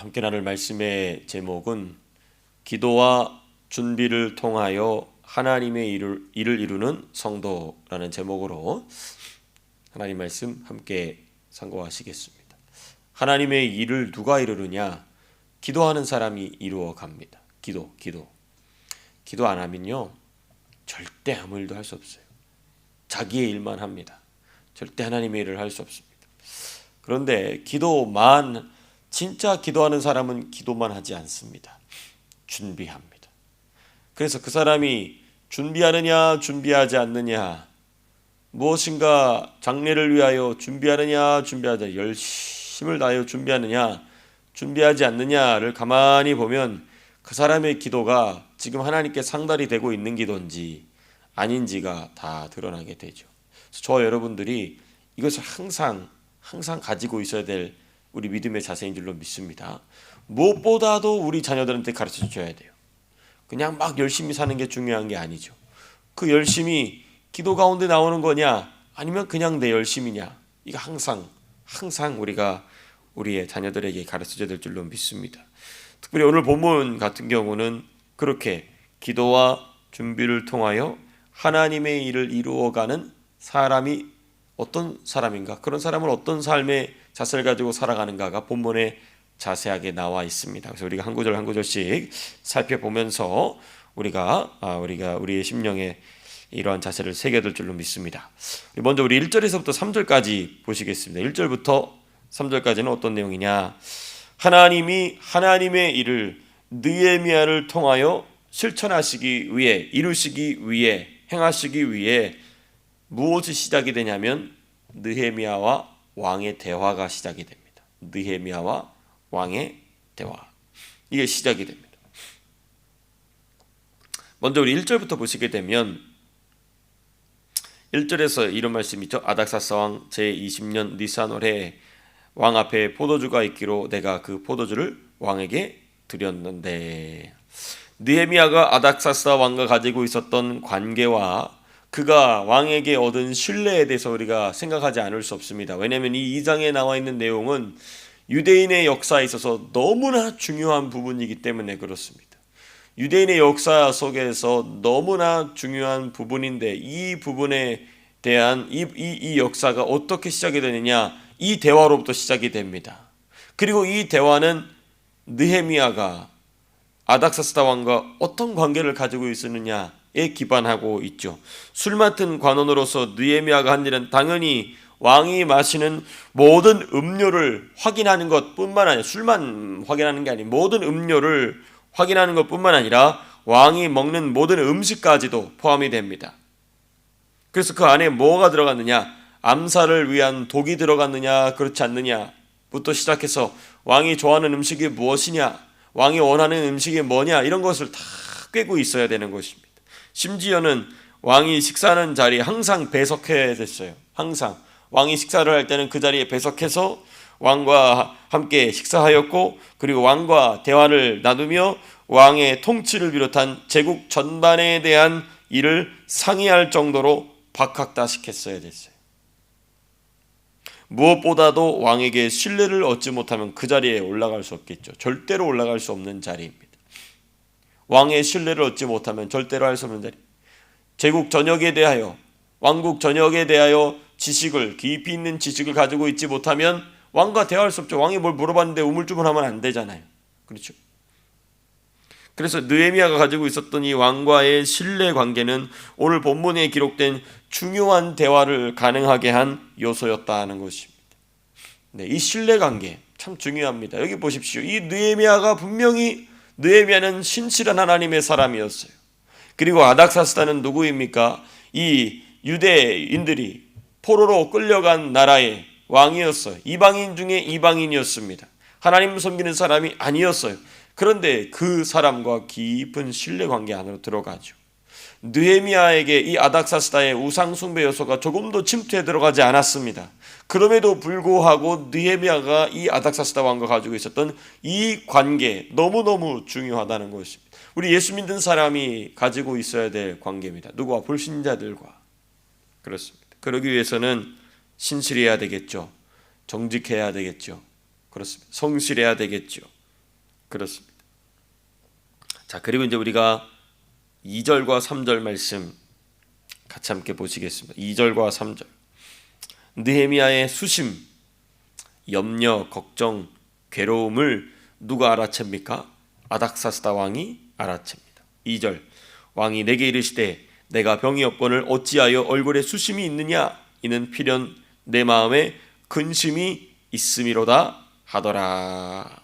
함께 나눌 말씀의 제목은 기도와 준비를 통하여 하나님의 일을, 일을 이루는 성도라는 제목으로 하나님 말씀 함께 상고하시겠습니다. 하나님의 일을 누가 이루느냐? 기도하는 사람이 이루어 갑니다. 기도, 기도. 기도 안 하면요. 절대 아무 일도 할 수 없어요. 자기의 일만 합니다. 절대 하나님의 일을 할 수 없습니다. 그런데 기도만 진짜 기도하는 사람은 기도만 하지 않습니다. 준비합니다. 그래서 그 사람이 준비하느냐 준비하지 않느냐 무엇인가 장래를 위하여 준비하느냐 준비하자 열심을 다하여 준비하느냐 준비하지 않느냐를 가만히 보면 그 사람의 기도가 지금 하나님께 상달이 되고 있는 기도인지 아닌지가 다 드러나게 되죠. 저 여러분들이 이것을 항상 항상 가지고 있어야 될 우리 믿음의 자세인 줄로 믿습니다. 무엇보다도 우리 자녀들한테 가르쳐 줘야 돼요. 그냥 막 열심히 사는 게 중요한 게 아니죠. 그 열심이 기도 가운데 나오는 거냐 아니면 그냥 내 열심이냐 이거 항상 항상 우리가 우리의 자녀들에게 가르쳐줘야 될 줄로 믿습니다. 특별히 오늘 본문 같은 경우는 그렇게 기도와 준비를 통하여 하나님의 일을 이루어가는 사람이 어떤 사람인가 그런 사람은 어떤 삶의 자세를 가지고 살아가는가가 본문에 자세하게 나와 있습니다. 그래서 우리가 한 구절 한 구절씩 살펴보면서 우리가 아, 우리가 우리의 심령에 이러한 자세를 새겨둘 줄로 믿습니다. 먼저 우리 1절에서부터 3절까지 보시겠습니다. 1절부터 3절까지는 어떤 내용이냐? 하나님이 하나님의 일을 느헤미야를 통하여 실천하시기 위해 이루시기 위해 행하시기 위해 무엇이 시작이 되냐면 느헤미야와 왕의 대화가 시작이 됩니다. 느헤미야와 왕의 대화. 이게 시작이 됩니다. 먼저 우리 1절부터 보시게 되면 1절에서 이런 말씀이 있죠. 아닥사스 왕 제20년 니산 월에 왕 앞에 포도주가 있기로 내가 그 포도주를 왕에게 드렸는데 느헤미야가 아닥사스 왕과 가지고 있었던 관계와 그가 왕에게 얻은 신뢰에 대해서 우리가 생각하지 않을 수 없습니다. 왜냐하면 이 2장에 나와 있는 내용은 유대인의 역사에 있어서 너무나 중요한 부분이기 때문에 그렇습니다. 유대인의 역사 속에서 너무나 중요한 부분인데 이 부분에 대한 이, 이, 이 역사가 어떻게 시작이 되느냐 이 대화로부터 시작이 됩니다. 그리고 이 대화는 느헤미야가 아닥사스다 왕과 어떤 관계를 가지고 있었느냐 에 기반하고 있죠. 술 맡은 관원으로서 느헤미야가 한 일은 당연히 왕이 마시는 모든 음료를 확인하는 것뿐만 아니라 술만 확인하는 게 아닌 모든 음료를 확인하는 것뿐만 아니라 왕이 먹는 모든 음식까지도 포함이 됩니다. 그래서 그 안에 뭐가 들어갔느냐? 암살을 위한 독이 들어갔느냐, 그렇지 않느냐부터 시작해서 왕이 좋아하는 음식이 무엇이냐, 왕이 원하는 음식이 뭐냐, 이런 것을 다 꿰고 있어야 되는 것입니다. 심지어는 왕이 식사하는 자리에 항상 배석해야 됐어요. 항상. 왕이 식사를 할 때는 그 자리에 배석해서 왕과 함께 식사하였고 그리고 왕과 대화를 나누며 왕의 통치를 비롯한 제국 전반에 대한 일을 상의할 정도로 박학다식했어야 됐어요. 무엇보다도 왕에게 신뢰를 얻지 못하면 그 자리에 올라갈 수 없겠죠. 절대로 올라갈 수 없는 자리입니다. 왕의 신뢰를 얻지 못하면 절대로 할 수 없는 자리. 제국 전역에 대하여 왕국 전역에 대하여 지식을 깊이 있는 지식을 가지고 있지 못하면 왕과 대화할 수 없죠. 왕이 뭘 물어봤는데 우물쭈물하면 안 되잖아요. 그렇죠? 그래서 느헤미야가 가지고 있었던 이 왕과의 신뢰 관계는 오늘 본문에 기록된 중요한 대화를 가능하게 한 요소였다는 것입니다. 네, 이 신뢰 관계 참 중요합니다. 여기 보십시오. 이 느헤미야가 분명히 느헤미야는 신실한 하나님의 사람이었어요. 그리고 아닥사스다는 누구입니까? 이 유대인들이 포로로 끌려간 나라의 왕이었어요. 이방인 중에 이방인이었습니다. 하나님 섬기는 사람이 아니었어요. 그런데 그 사람과 깊은 신뢰 관계 안으로 들어가죠. 느헤미야에게 이 아닥사스다의 우상 숭배 요소가 조금도 침투해 들어가지 않았습니다. 그럼에도 불구하고 느헤미야가 이 아닥사스다 왕과 가지고 있었던 이 관계 너무너무 중요하다는 것입니다. 우리 예수 믿는 사람이 가지고 있어야 될 관계입니다. 누구와 불신자들과 그렇습니다. 그러기 위해서는 신실해야 되겠죠. 정직해야 되겠죠. 그렇습니다. 성실해야 되겠죠. 그렇습니다. 자, 그리고 이제 우리가 2절과 3절 말씀 같이 함께 보시겠습니다. 2절과 3절. 느헤미야의 수심, 염려, 걱정, 괴로움을 누가 알아챕니까? 아닥사스다 왕이 알아챕니다. 2절. 왕이 내게 이르시되 내가 병이 없거늘 어찌하여 얼굴에 수심이 있느냐 이는 필연 내 마음에 근심이 있음이로다 하더라.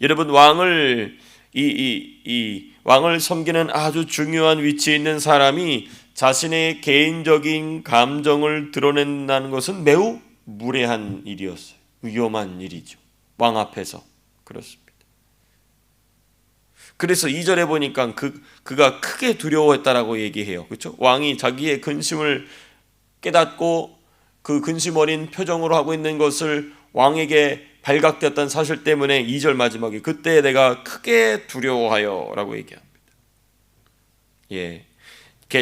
여러분 왕을 이, 이, 이 왕을 섬기는 아주 중요한 위치에 있는 사람이 자신의 개인적인 감정을 드러낸다는 것은 매우 무례한 일이었어요. 위험한 일이죠. 왕 앞에서 그렇습니다. 그래서 2절에 보니까 그 그가 크게 두려워했다라고 얘기해요. 그렇죠? 왕이 자기의 근심을 깨닫고 그 근심 어린 표정으로 하고 있는 것을 왕에게 발각되었던 사실 때문에 2절 마지막에 그때 내가 크게 두려워하여라고 얘기합니다. 예.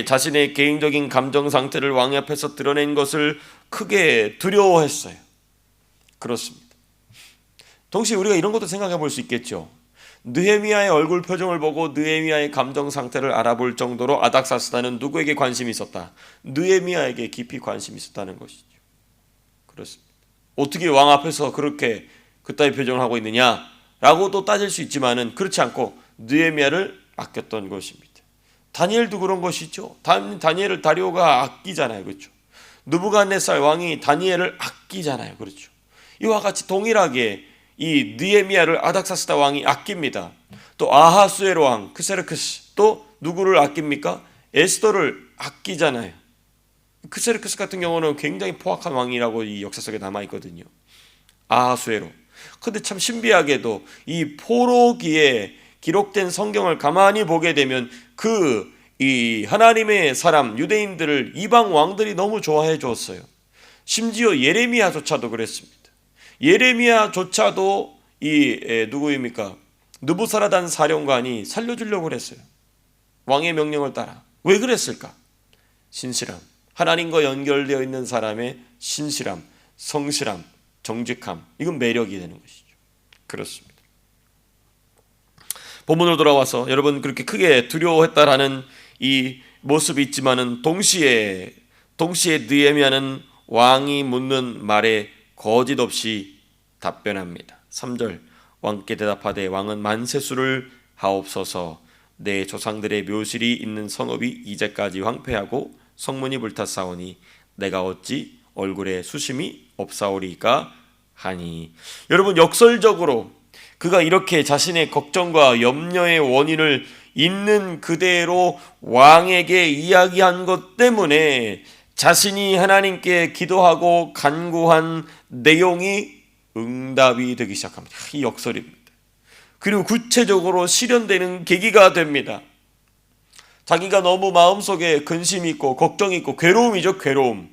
자신의 개인적인 감정 상태를 왕 앞에서 드러낸 것을 크게 두려워했어요. 그렇습니다. 동시에 우리가 이런 것도 생각해 볼 수 있겠죠. 느헤미야의 얼굴 표정을 보고 느헤미야의 감정 상태를 알아볼 정도로 아닥사스다는 누구에게 관심이 있었다. 느헤미야에게 깊이 관심이 있었다는 것이죠. 그렇습니다. 어떻게 왕 앞에서 그렇게 그따위 표정을 하고 있느냐라고도 따질 수 있지만은 그렇지 않고 느헤미야를 아꼈던 것입니다. 다니엘도 그런 것이죠. 다니엘을 다리오가 아끼잖아요. 그렇죠. 누부갓네살 왕이 다니엘을 아끼잖아요. 그렇죠. 이와 같이 동일하게 이 느헤미야를 아닥사스다 왕이 아낍니다. 또 아하수에로 왕 크세르크스 또 누구를 아낍니까? 에스더를 아끼잖아요. 크세르크스 같은 경우는 굉장히 포악한 왕이라고 이 역사 속에 남아 있거든요. 아하수에로. 근데 참 신비하게도 이 포로기에 기록된 성경을 가만히 보게 되면 그 이 하나님의 사람 유대인들을 이방 왕들이 너무 좋아해 줬어요. 심지어 예레미야조차도 그랬습니다. 예레미야조차도 이 에, 누구입니까? 느부사라단 사령관이 살려주려고 그랬어요. 왕의 명령을 따라. 왜 그랬을까? 신실함. 하나님과 연결되어 있는 사람의 신실함, 성실함, 정직함. 이건 매력이 되는 것이죠. 그렇습니다. 본문으로 돌아와서 여러분 그렇게 크게 두려워했다라는 이 모습이 있지만은 동시에 동시에 느헤미야는 왕이 묻는 말에 거짓 없이 답변합니다. 3절 왕께 대답하되 왕은 만세수를 하옵소서 내 조상들의 묘실이 있는 성읍이 이제까지 황폐하고 성문이 불탔사오니 내가 어찌 얼굴에 수심이 없사오리까 하니 여러분 역설적으로 그가 이렇게 자신의 걱정과 염려의 원인을 있는 그대로 왕에게 이야기한 것 때문에 자신이 하나님께 기도하고 간구한 내용이 응답이 되기 시작합니다. 이 역설입니다. 그리고 구체적으로 실현되는 계기가 됩니다. 자기가 너무 마음속에 근심이 있고 걱정이 있고 괴로움이죠, 괴로움.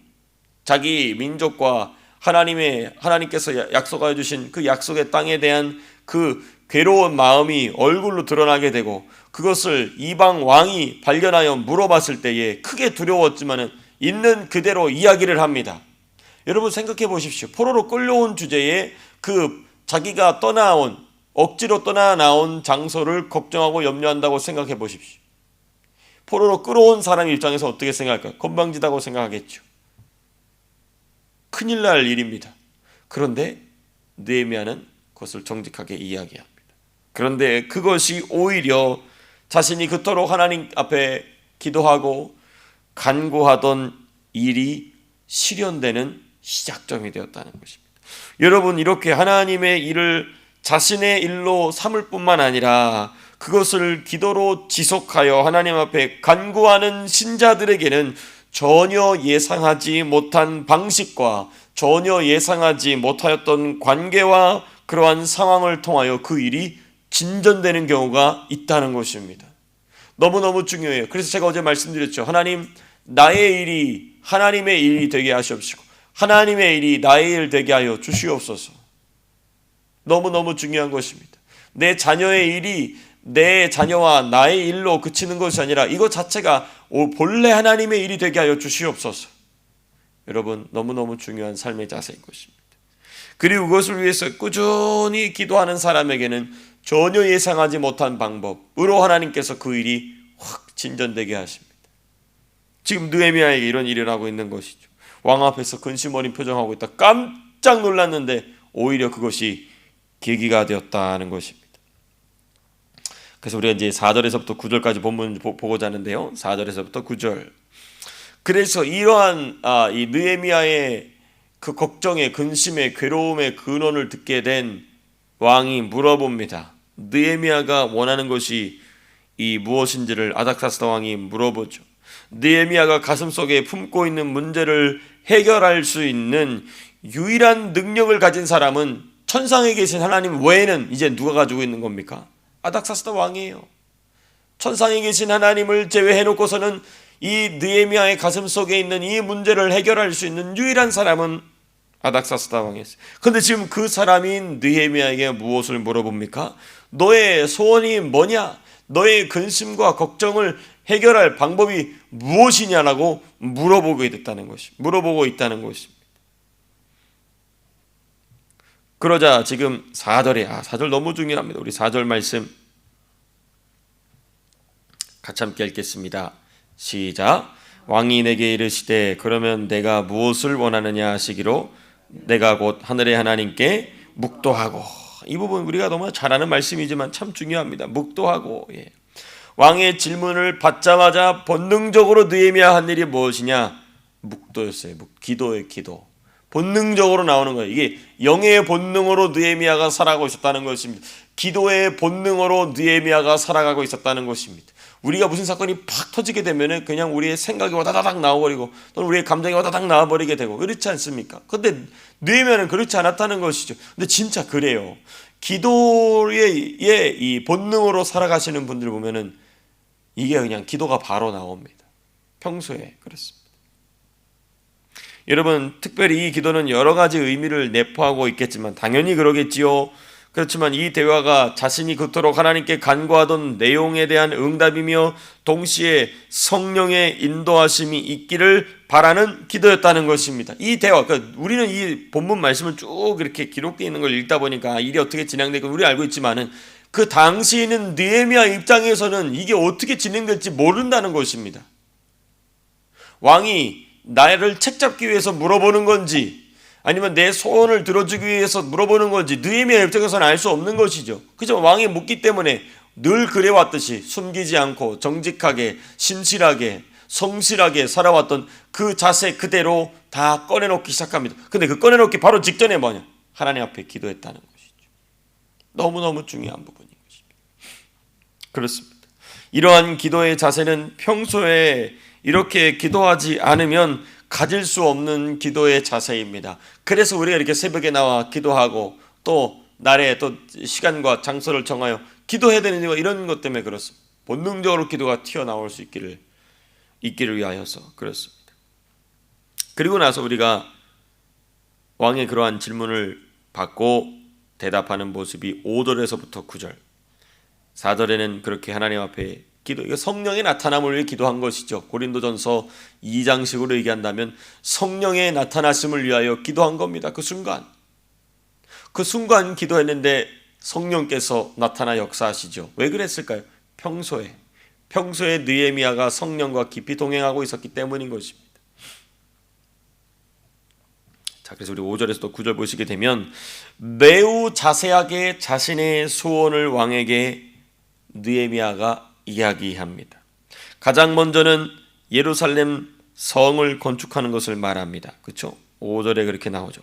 자기 민족과 하나님의 하나님께서 약속하여 주신 그 약속의 땅에 대한 그 괴로운 마음이 얼굴로 드러나게 되고 그것을 이방 왕이 발견하여 물어봤을 때에 크게 두려웠지만은 있는 그대로 이야기를 합니다. 여러분 생각해 보십시오. 포로로 끌려온 주제에 그 자기가 떠나온 억지로 떠나 나온 장소를 걱정하고 염려한다고 생각해 보십시오. 포로로 끌어온 사람 입장에서 어떻게 생각할까? 건방지다고 생각하겠죠. 큰일 날 일입니다. 그런데 느헤미야는 그것을 정직하게 이야기합니다. 그런데 그것이 오히려 자신이 그토록 하나님 앞에 기도하고 간구하던 일이 실현되는 시작점이 되었다는 것입니다. 여러분 이렇게 하나님의 일을 자신의 일로 삼을 뿐만 아니라 그것을 기도로 지속하여 하나님 앞에 간구하는 신자들에게는 전혀 예상하지 못한 방식과 전혀 예상하지 못하였던 관계와 그러한 상황을 통하여 그 일이 진전되는 경우가 있다는 것입니다. 너무너무 중요해요. 그래서 제가 어제 말씀드렸죠. 하나님, 나의 일이 하나님의 일이 되게 하시옵시고, 하나님의 일이 나의 일 되게 하여 주시옵소서. 너무너무 중요한 것입니다. 내 자녀의 일이 내 자녀와 나의 일로 그치는 것이 아니라 이것 자체가 본래 하나님의 일이 되게 하여 주시옵소서. 여러분, 너무너무 중요한 삶의 자세인 것입니다. 그리고 그것을 위해서 꾸준히 기도하는 사람에게는 전혀 예상하지 못한 방법으로 하나님께서 그 일이 확 진전되게 하십니다. 지금 느헤미야에게 이런 일을 하고 있는 것이죠. 왕 앞에서 근심 어린 표정하고 있다. 깜짝 놀랐는데 오히려 그것이 계기가 되었다는 것입니다. 그래서 우리가 이제 4절에서부터 9절까지 본문 보고자 하는데요. 4절에서부터 9절. 그래서 이러한 아, 이 느헤미야의 그 걱정의 근심의 괴로움의 근원을 듣게 된 왕이 물어봅니다. 느헤미야가 원하는 것이 이 무엇인지를 아닥사스다 왕이 물어보죠. 느헤미야가 가슴속에 품고 있는 문제를 해결할 수 있는 유일한 능력을 가진 사람은 천상에 계신 하나님 외에는 이제 누가 가지고 있는 겁니까? 아닥사스다 왕이에요. 천상에 계신 하나님을 제외해 놓고서는 이 느헤미야의 가슴 속에 있는 이 문제를 해결할 수 있는 유일한 사람은 아닥사스다 왕이었어요. 근데 지금 그 사람인 느헤미야에게 무엇을 물어봅니까? 너의 소원이 뭐냐? 너의 근심과 걱정을 해결할 방법이 무엇이냐라고 물어보게 됐다는 것이 물어보고 있다는 것입니다. 그러자 지금 4절에 아 4절 너무 중요합니다. 우리 4절 말씀 같이 함께 읽겠습니다. 시작. 왕이 내게 이르시되 그러면 내가 무엇을 원하느냐 하시기로 내가 곧 하늘의 하나님께 묵도하고 이 부분 우리가 너무 잘 아는 말씀이지만 참 중요합니다. 묵도하고 예. 왕의 질문을 받자마자 본능적으로 느헤미야 한 일이 무엇이냐? 묵도였어요. 기도의 기도. 본능적으로 나오는 거예요. 이게 영의 본능으로 느헤미야가 살아가고 있었다는 것입니다. 기도의 본능으로 느헤미야가 살아가고 있었다는 것입니다. 우리가 무슨 사건이 팍 터지게 되면은 그냥 우리의 생각이 와다닥 나와버리고 또는 우리의 감정이 와다닥 나와버리게 되고 그렇지 않습니까? 근데 느헤미야는 그렇지 않았다는 것이죠. 근데 진짜 그래요. 기도의 이 본능으로 살아가시는 분들 보면은 이게 그냥 기도가 바로 나옵니다. 평소에 그렇습니다. 여러분 특별히 이 기도는 여러 가지 의미를 내포하고 있겠지만 당연히 그러겠지요. 그렇지만 이 대화가 자신이 그토록 하나님께 간구하던 내용에 대한 응답이며 동시에 성령의 인도하심이 있기를 바라는 기도였다는 것입니다. 이 대화, 그러니까 우리는 이 본문 말씀을 쭉 이렇게 기록되어 있는 걸 읽다 보니까 일이 어떻게 진행되고 우리 알고 있지만은 그 당시에 는 느헤미야 입장에서는 이게 어떻게 진행될지 모른다는 것입니다. 왕이 나를 책잡기 위해서 물어보는 건지 아니면 내 소원을 들어주기 위해서 물어보는 건지 느헤미야 입장에서는 알 수 없는 것이죠. 그죠? 왕이 묻기 때문에 늘 그래왔듯이 숨기지 않고 정직하게 신실하게 성실하게 살아왔던 그 자세 그대로 다 꺼내놓기 시작합니다. 근데 그 꺼내놓기 바로 직전에 뭐냐? 하나님 앞에 기도했다는 것이죠. 너무너무 중요한 부분인 것입니다. 그렇습니다. 이러한 기도의 자세는 평소에 이렇게 기도하지 않으면 가질 수 없는 기도의 자세입니다. 그래서 우리가 이렇게 새벽에 나와 기도하고 또 날에 또 시간과 장소를 정하여 기도해야 되는 이유가 이런 것 때문에 그렇습니다. 본능적으로 기도가 튀어나올 수 있기를 있기를 위하여서 그렇습니다. 그리고 나서 우리가 왕의 그러한 질문을 받고 대답하는 모습이 5절에서부터 9절. 4절에는 그렇게 하나님 앞에 기도 성령의 나타남을 위해 기도한 것이죠. 고린도전서 2장식으로 얘기한다면 성령의 나타나심을 위하여 기도한 겁니다. 그 순간 그 순간 기도했는데 성령께서 나타나 역사하시죠. 왜 그랬을까요? 평소에 평소에 느헤미야가 성령과 깊이 동행하고 있었기 때문인 것입니다. 자, 그래서 우리 5절에서 9절 보시게 되면 매우 자세하게 자신의 소원을 왕에게 느헤미야가 이야기합니다. 가장 먼저는 예루살렘 성을 건축하는 것을 말합니다. 그렇죠? 5절에 그렇게 나오죠.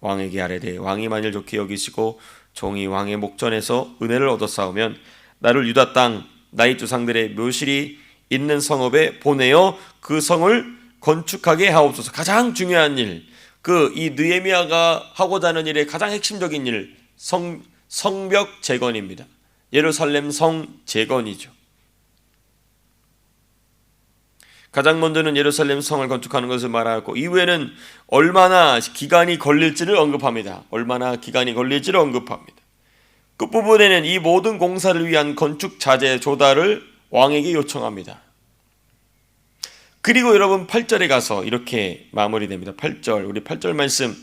왕에게 아뢰되 왕이 만일 좋게 여기시고 종이 왕의 목전에서 은혜를 얻어 싸우면 나를 유다 땅 나의 조상들의 묘실이 있는 성읍에 보내어 그 성을 건축하게 하옵소서. 가장 중요한 일, 그 이 느헤미야가 하고자 하는 일의 가장 핵심적인 일, 성 성벽 재건입니다. 예루살렘 성 재건이죠. 가장 먼저는 예루살렘 성을 건축하는 것을 말하고 이후에는 얼마나 기간이 걸릴지를 언급합니다. 얼마나 기간이 걸릴지를 언급합니다. 끝부분에는 이 모든 공사를 위한 건축 자재 조달을 왕에게 요청합니다. 그리고 여러분 8절에 가서 이렇게 마무리됩니다. 8절 우리 8절 말씀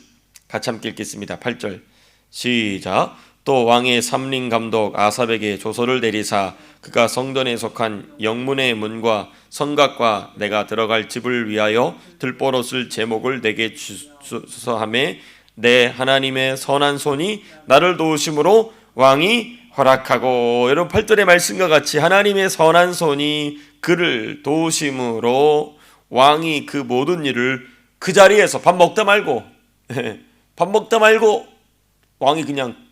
같이 함께 읽겠습니다. 8절 시작 또 왕의 삼림 감독 아삽에게 조서를 내리사 그가 성전에 속한 영문의 문과 성곽과 내가 들어갈 집을 위하여 들보롯을 제목을 내게 주소함에 내 하나님의 선한 손이 나를 도우심으로 왕이 허락하고 여러분 팔절의 말씀과 같이 하나님의 선한 손이 그를 도우심으로 왕이 그 모든 일을 그 자리에서 밥 먹다 말고 밥 먹다 말고 왕이 그냥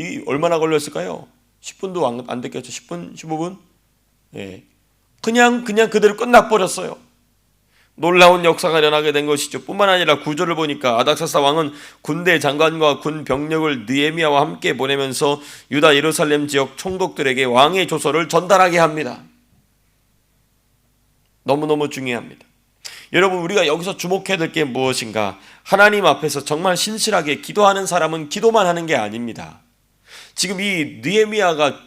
이 얼마나 걸렸을까요? 10분도 안, 안 됐겠죠. 10분, 15분? 예. 그냥 그냥 그대로 끝나 버렸어요. 놀라운 역사가 일어나게 된 것이죠. 뿐만 아니라 구절을 보니까 아닥사스 왕은 군대 장관과 군 병력을 느에미아와 함께 보내면서 유다 예루살렘 지역 총독들에게 왕의 조서를 전달하게 합니다. 너무너무 중요합니다. 여러분 우리가 여기서 주목해야 될 게 무엇인가? 하나님 앞에서 정말 신실하게 기도하는 사람은 기도만 하는 게 아닙니다. 지금 이 느헤미야가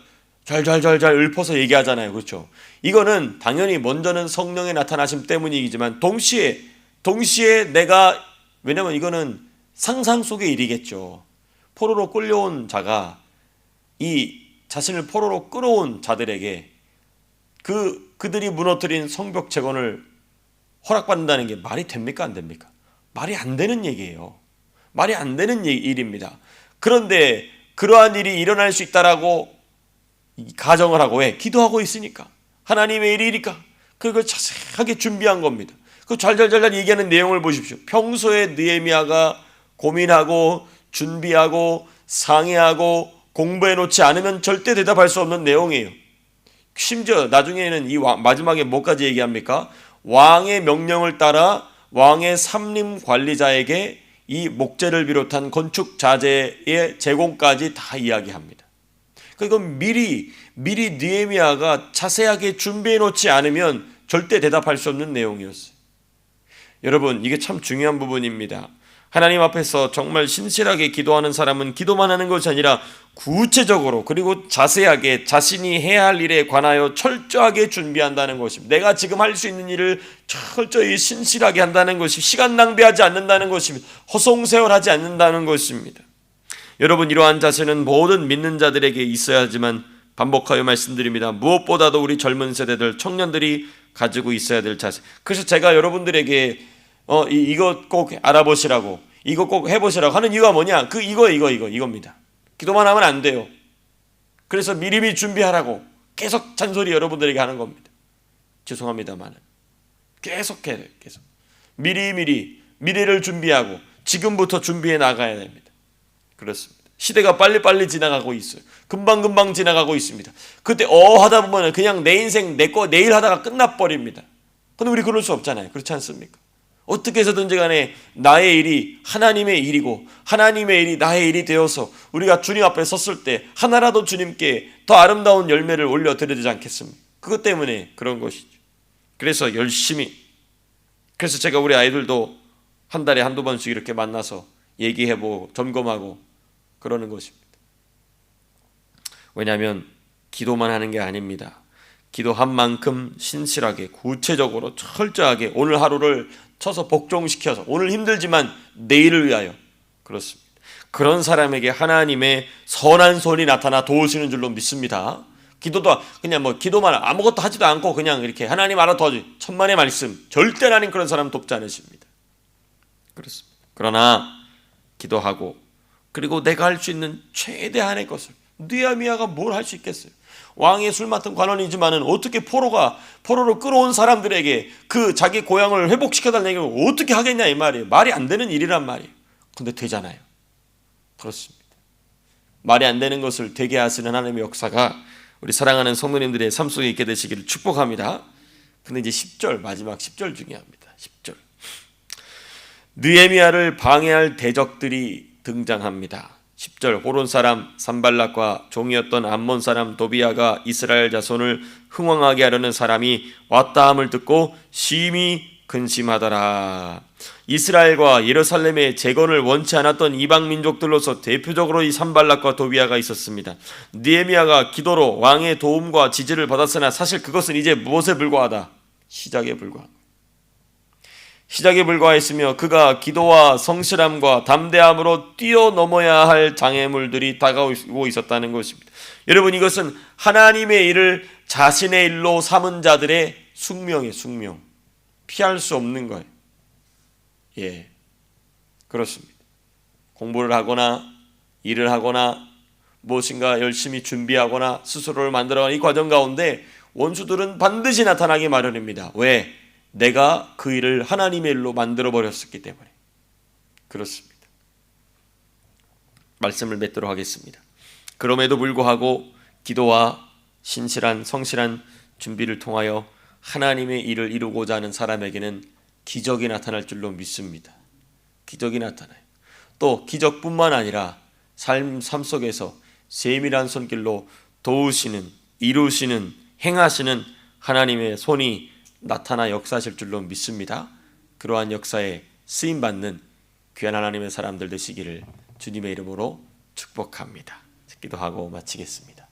잘잘잘잘 읊어서 얘기하잖아요. 그렇죠? 이거는 당연히 먼저는 성령의 나타나심 때문이지만 동시에 동시에 내가 왜냐면 이거는 상상 속의 일이겠죠. 포로로 끌려온 자가 이 자신을 포로로 끌어온 자들에게 그 그들이 무너뜨린 성벽 재건을 허락받는다는 게 말이 됩니까 안 됩니까? 말이 안 되는 얘기예요. 말이 안 되는 일입니다. 그런데 그러한 일이 일어날 수 있다라고 가정을 하고 왜 기도하고 있으니까 하나님의 일이니까 그걸 자세하게 준비한 겁니다. 그 잘잘잘잘 얘기하는 내용을 보십시오. 평소에 느헤미야가 고민하고 준비하고 상의하고 공부해 놓지 않으면 절대 대답할 수 없는 내용이에요. 심지어 나중에는 이 마지막에 뭐까지 얘기합니까? 왕의 명령을 따라 왕의 삼림 관리자에게 이 목재를 비롯한 건축 자재의 제공까지 다 이야기합니다. 그러니까 미리 미리 느헤미야가 자세하게 준비해 놓지 않으면 절대 대답할 수 없는 내용이었어요. 여러분 이게 참 중요한 부분입니다. 하나님 앞에서 정말 신실하게 기도하는 사람은 기도만 하는 것이 아니라 구체적으로 그리고 자세하게 자신이 해야 할 일에 관하여 철저하게 준비한다는 것입니다. 내가 지금 할 수 있는 일을 철저히 신실하게 한다는 것이 시간 낭비하지 않는다는 것입니다. 허송세월하지 않는다는 것입니다. 여러분 이러한 자세는 모든 믿는 자들에게 있어야 하지만 반복하여 말씀드립니다. 무엇보다도 우리 젊은 세대들 청년들이 가지고 있어야 될 자세. 그래서 제가 여러분들에게 어 이, 이거 꼭 알아보시라고 이거 꼭 해보시라고 하는 이유가 뭐냐? 그 이거 이거 이거 이겁니다. 기도만 하면 안 돼요. 그래서 미리미리 준비하라고 계속 잔소리 여러분들에게 하는 겁니다. 죄송합니다만 계속 해야 돼요. 계속 미리미리 미래를 준비하고 지금부터 준비해 나가야 됩니다. 그렇습니다. 시대가 빨리빨리 지나가고 있어요. 금방금방 지나가고 있습니다. 그때 어 하다 보면 그냥 내 인생 내 거 내일 하다가 끝나버립니다. 근데 우리 그럴 수 없잖아요. 그렇지 않습니까? 어떻게 해서든지 간에 나의 일이 하나님의 일이고 하나님의 일이 나의 일이 되어서 우리가 주님 앞에 섰을 때 하나라도 주님께 더 아름다운 열매를 올려드려야 되지 않겠습니까? 그것 때문에 그런 것이죠. 그래서 열심히 그래서 제가 우리 아이들도 한 달에 한두 번씩 이렇게 만나서 얘기해보고 점검하고 그러는 것입니다. 왜냐하면 기도만 하는 게 아닙니다. 기도한 만큼 신실하게 구체적으로 철저하게 오늘 하루를 쳐서 복종시켜서 오늘 힘들지만 내일을 위하여 그렇습니다. 그런 사람에게 하나님의 선한 손이 나타나 도우시는 줄로 믿습니다. 기도도 그냥 뭐 기도만 아무것도 하지도 않고 그냥 이렇게 하나님 알아 도와주 천만의 말씀 절대 하나님 그런 사람 돕지 않으십니다. 그렇습니다. 그러나 기도하고 그리고 내가 할 수 있는 최대한의 것을 느야미야가 뭘 할 수 있겠어요? 왕의 술 맡은 관원이지만은 어떻게 포로가 포로로 끌어온 사람들에게 그 자기 고향을 회복시켜 달라는 걸 어떻게 하겠냐 이 말이에요. 말이 안 되는 일이란 말이에요. 근데 되잖아요. 그렇습니다. 말이 안 되는 것을 되게 하시는 하나님의 역사가 우리 사랑하는 성도님들의 삶 속에 있게 되시기를 축복합니다. 근데 이제 10절 마지막 10절 중요합니다. 10절. 느헤미야를 방해할 대적들이 등장합니다. 10절 호론 사람 산발락과 종이었던 암몬 사람 도비아가 이스라엘 자손을 흥왕하게 하려는 사람이 왔다함을 듣고 심히 근심하더라. 이스라엘과 예루살렘의 재건을 원치 않았던 이방 민족들로서 대표적으로 이 산발락과 도비아가 있었습니다. 니에미아가 기도로 왕의 도움과 지지를 받았으나 사실 그것은 이제 무엇에 불과하다? 시작에 불과한 시작에 불과했으며 그가 기도와 성실함과 담대함으로 뛰어넘어야 할 장애물들이 다가오고 있었다는 것입니다. 여러분 이것은 하나님의 일을 자신의 일로 삼은 자들의 숙명의 숙명. 피할 수 없는 거예요. 예. 그렇습니다. 공부를 하거나 일을 하거나 무엇인가 열심히 준비하거나 스스로를 만들어가는 이 과정 가운데 원수들은 반드시 나타나기 마련입니다. 왜? 내가 그 일을 하나님의 일로 만들어 버렸었기 때문에 그렇습니다. 말씀을 맺도록 하겠습니다. 그럼에도 불구하고 기도와 신실한 성실한 준비를 통하여 하나님의 일을 이루고자 하는 사람에게는 기적이 나타날 줄로 믿습니다. 기적이 나타나요. 또 기적뿐만 아니라 삶, 삶 속에서 세밀한 손길로 도우시는, 이루시는, 행하시는 하나님의 손이 나타나 역사하실 줄로 믿습니다. 그러한 역사에 쓰임 받는 귀한 하나님의 사람들 되시기를 주님의 이름으로 축복합니다. 기도하고 마치겠습니다.